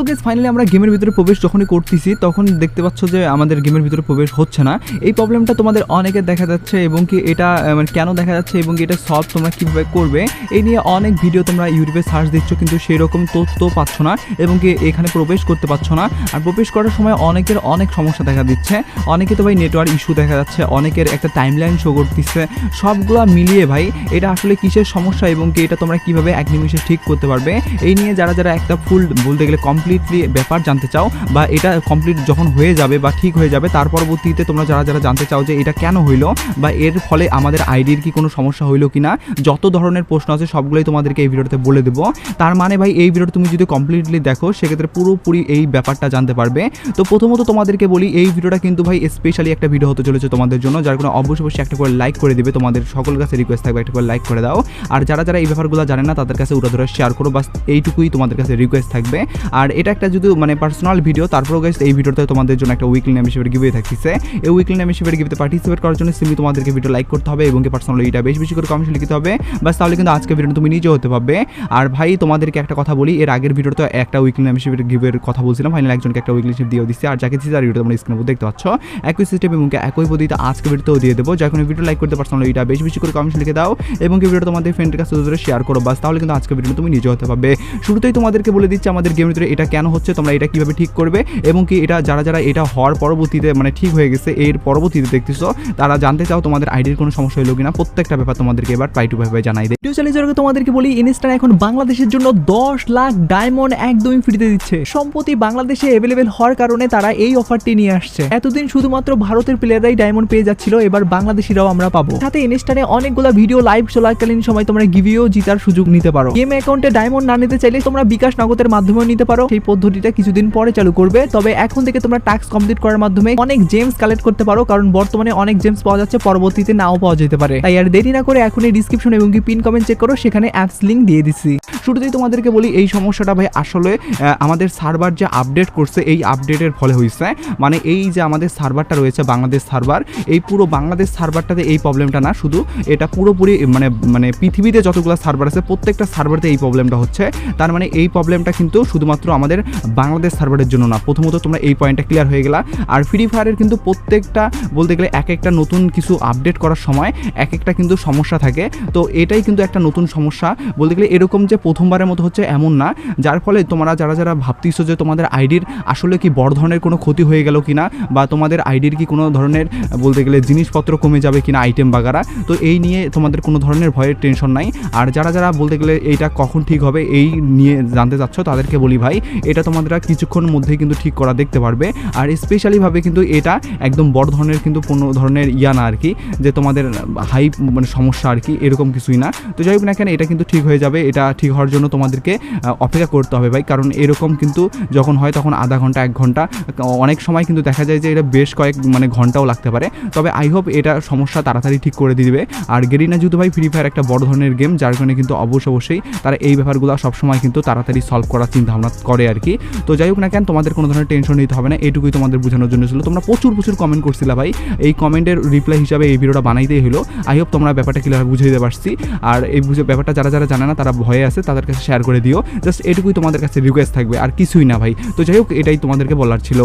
So guess finally আমরা গেমের ভিতরে প্রবেশ যখনই করতেছি, তখন দেখতে পাচ্ছ যে আমাদের গেমের ভিতরে প্রবেশ হচ্ছে না। এই প্রবলেমটা তোমাদের অনেকের দেখা যাচ্ছে এবং কি এটা মানে কেন দেখা যাচ্ছে এবং এটা সলভ তোমরা কীভাবে করবে, এই নিয়ে অনেক ভিডিও তোমরা ইউটিউবে সার্চ দিচ্ছ, কিন্তু সেই রকম তথ্য পাচ্ছ না এবং কি এখানে প্রবেশ করতে পারছ না। আর প্রবেশ করার সময় অনেকের অনেক সমস্যা দেখা দিচ্ছে। অনেকে তো ভাই নেটওয়ার্ক ইস্যু দেখা যাচ্ছে, অনেকের একটা টাইমলাইন শো করতেছে। সবগুলা মিলিয়ে ভাই, এটা আসলে কিসের সমস্যা এবং কি এটা তোমরা কীভাবে এক নিমিষে ঠিক করতে পারবে? এই নিয়ে যারা যারা একটা ফুল বলতে গেলে কমপ্লিটলি ব্যাপার জানতে চাও বা এটা কমপ্লিট যখন হয়ে যাবে বা ঠিক হয়ে যাবে, তার পরবর্তীতে তোমরা যারা যারা জানতে চাও যে এটা কেন হইল বা এর ফলে আমাদের আইডির কি কোনো সমস্যা হইল কি না যত ধরনের প্রশ্ন আছে সবগুলোই তোমাদেরকে এই ভিডিওতে বলে দেবো। তার মানে ভাই, এই ভিডিওটা তুমি যদি কমপ্লিটলি দেখো, সেক্ষেত্রে পুরোপুরি এই ব্যাপারটা জানতে পারবে। তো প্রথমত তোমাদেরকে বলি, এই ভিডিওটা কিন্তু ভাই স্পেশালি একটা ভিডিও হতে চলেছে তোমাদের জন্য, যার কোনো অবশ্যই অবশ্যই একটা করে লাইক করে দিবে, তোমাদের সকল কাছে রিকোয়েস্ট থাকবে একটা করে লাইক করে দাও। আর যারা যারা এই ব্যাপারগুলো জানে না, তাদের কাছে উড়া ধরে শেয়ার করো, বাস এইটুকুই তোমাদের কাছে রিকোয়েস্ট থাকবে। আর এটা একটা যদি মানে পার্সোনাল ভিডিও তারপরেও গাইস এই ভিডিওতে তোমাদের জন্য একটা উইকলি নেম হিসেবে গিভে থাকছে এই উইকলি নেম হিসেবে গিভেতে পার্টিসিপেট করার জন্য সিমি তোমাদেরকে ভিডিও লাইক করতে হবে এবং পার্সোনালি এটা বেশ বেশি করে কমেন্ট লিখতে হবে। বাস তাহলে কিন্তু আজকে ভিডিও তুমি নিজে হতে পারবে। আর ভাই, তোমাদেরকে একটা কথা বলি, এর আগের ভিডিওতে একটা উইকলি নেম হিসেবে গিভের কথা বলছিলাম ফাইনাল একজনকে একটা উইকলি হিসেবে দিয়ে দিচ্ছে আর যাকে দিচ্ছে তার ভিডিও তোমরা স্ক্রিনে দেখতে পাচ্ছ। একই সিস্টেম এবং একই পদ্ধতিতে আজকে ভিডিওতেও দিয়ে দেবো। যখন ভিডিও লাইক করতে পার্সোনালি এটা বেশ বেশি করে কমেন্ট লিখে দাও এবং ভিডিও তোমাদের ফ্রেন্ডের কাছে শেয়ার করো। বাস তাহলে কিন্তু আজকে ভিডিও তুমি নিজে হতে পারবে। শুরুতেই তোমাদেরকে বলে দিচ্ছি, আমাদের গেমের ভিতরে এটা কেন হচ্ছে, তোমরা এটা কীভাবে ঠিক করবে, এবং কি এটা যারা যারা এটা হওয়ার পরবর্তীতে মানে ঠিক হয়ে গেছে, এর পরবর্তীতে দেখতেছো, তারা জানতে চাও তোমাদের আইডির কোনো সমস্যা হলো কিনা, প্রত্যেকটা ব্যাপার তোমাদেরকে এবার পাই টু ভাবে জানাই দেয় চ্যালেঞ্জের তোমাদেরকে বলি ইনস্টান এখন বাংলাদেশের জন্য দশ লাখ ডায়মন্ড একদমই ফ্রিতে দিচ্ছে। সম্প্রতি বাংলাদেশে অ্যাভেলেবেল হওয়ার কারণে তারা এই অফারটি নিয়ে আসছে। এতদিন শুধুমাত্র ভারতের প্লেয়াররাই ডায়মন্ড পেয়ে যাচ্ছিল, এবার বাংলাদেশিরাও আমরা পাবো। সাথে ইনস্টানে অনেকগুলো ভিডিও লাইভ চলাকালীন সময় তোমরা গিভিও জিতার সুযোগ নিতে পারো। গেম অ্যাকাউন্টে ডায়মন্ড না নিতে চাইলে তোমরা বিকাশ নগদের মাধ্যমেও নিতে পারো। সেই পদ্ধতিটা কিছুদিন পরে চালু করবে। তবে এখন থেকে তোমরা টাস্ক কমপ্লিট করার মাধ্যমে অনেক জেমস কালেক্ট করতে পারো, কারণ বর্তমানে অনেক জেমস পাওয়া যাচ্ছে, পরবর্তীতে নাও পাওয়া যেতে পারে। তাই আর দেরি না করে এখনই ডিসক্রিপশন এবং কি পিন কমেন্ট চেক করো, সেখানে অ্যাপস লিঙ্ক দিয়ে দিচ্ছি শুরুতেই তোমাদেরকে বলি, এই সমস্যাটা ভাই আসলে আমাদের সার্ভার যে আপডেট করছে, এই আপডেটের ফলে হয়েছে মানে এই যে আমাদের সার্ভারটা রয়েছে, বাংলাদেশ সার্ভার এই পুরো বাংলাদেশ সার্ভারটাতে এই প্রবলেমটা না, শুধু এটা পুরোপুরি মানে মানে পৃথিবীতে যতগুলো সার্ভার আছে, প্রত্যেকটা সার্ভারতে এই প্রবলেমটা হচ্ছে। তার মানে এই প্রবলেমটা কিন্তু শুধুমাত্র আমাদের বাংলাদেশ সার্ভারের জন্য না। প্রথমত তোমরা এই পয়েন্টটা ক্লিয়ার হয়ে গেলা। আর ফ্রি ফায়ারের কিন্তু প্রত্যেকটা বলতে গেলে এক একটা নতুন কিছু আপডেট করার সময় এক একটা কিন্তু সমস্যা থাকে। তো এটাই কিন্তু একটা নতুন সমস্যা। বলতে গেলে এরকম যে প্রথমবারের মতো হচ্ছে এমন না। যার ফলে তোমরা যারা যারা ভাবতেছো যে তোমাদের আইডির আসলে কি বড় ধরনের কোনো ক্ষতি হয়ে গেল কিনা বা তোমাদের আইডির কি কোনো ধরনের বলতে গেলে জিনিসপত্র কমে যাবে কিনা আইটেম বাগারা, তো এই নিয়ে তোমাদের কোনো ধরনের ভয়ের টেনশন নাই। আর যারা যারা বলতে গেলে এইটা কখন ঠিক হবে এই নিয়ে জানতে চাচ্ছ তাদেরকে বলি ভাই এটা তোমাদের কিছুক্ষণ মধ্যেই কিন্তু ঠিক করা দেখতে পারবে। আর স্পেশালিভাবে কিন্তু এটা একদম বড় ধরনের কিন্তু কোনো ধরনের ইয়া না আর কি যে তোমাদের হাই মানে সমস্যা আর কি এরকম কিছুই না। তো যাই হোক না কেন, এটা কিন্তু ঠিক হয়ে যাবে, এটা ঠিক হওয়ার জন্য তোমাদেরকে অপেক্ষা করতে হবে ভাই। কারণ এরকম কিন্তু যখন হয় তখন আধা ঘণ্টা, এক ঘণ্টা, অনেক সময় কিন্তু দেখা যায় যে এটা বেশ কয়েক মানে ঘন্টাও লাগতে পারে। তবে আই হোপ এটা সমস্যা তাড়াতাড়ি ঠিক করে দিবে। আর গেরিনা যুদ্ধ ভাই ফ্রি ফায়ার একটা বড় ধরনের গেম যার কারণে কিন্তু অবশ্য অবশ্যই তারা এই ব্যাপারগুলো সবসময় কিন্তু তাড়াতাড়ি সলভ করার চিন্তা ভাবনা করে আর কি। তো যাই হোক না কেন, তোমাদের কোনো ধরনের টেনশন নিতে হবে না এটুকুই তোমাদের বোঝানোর জন্য ছিল। তোমরা প্রচুর প্রচুর কমেন্ট করছিলা ভাই। এই কমেন্টের রিপ্লাই হিসাবে এই ভিডিওটা বানাইতেই হলো আই হোপ তোমরা ব্যাপারটা ক্লিয়ার বুঝে দিতে পারছি। আর এই বুঝে, ব্যাপারটা যারা যারা জানে না, তারা ভয়ে আছে, তাদের কাছে শেয়ার করে দিও। জাস্ট এটুকুই তোমাদের কাছে রিকোয়েস্ট থাকবে, আর কিছুই না ভাই। তো যাই হোক, এটাই তোমাদেরকে বলার ছিল।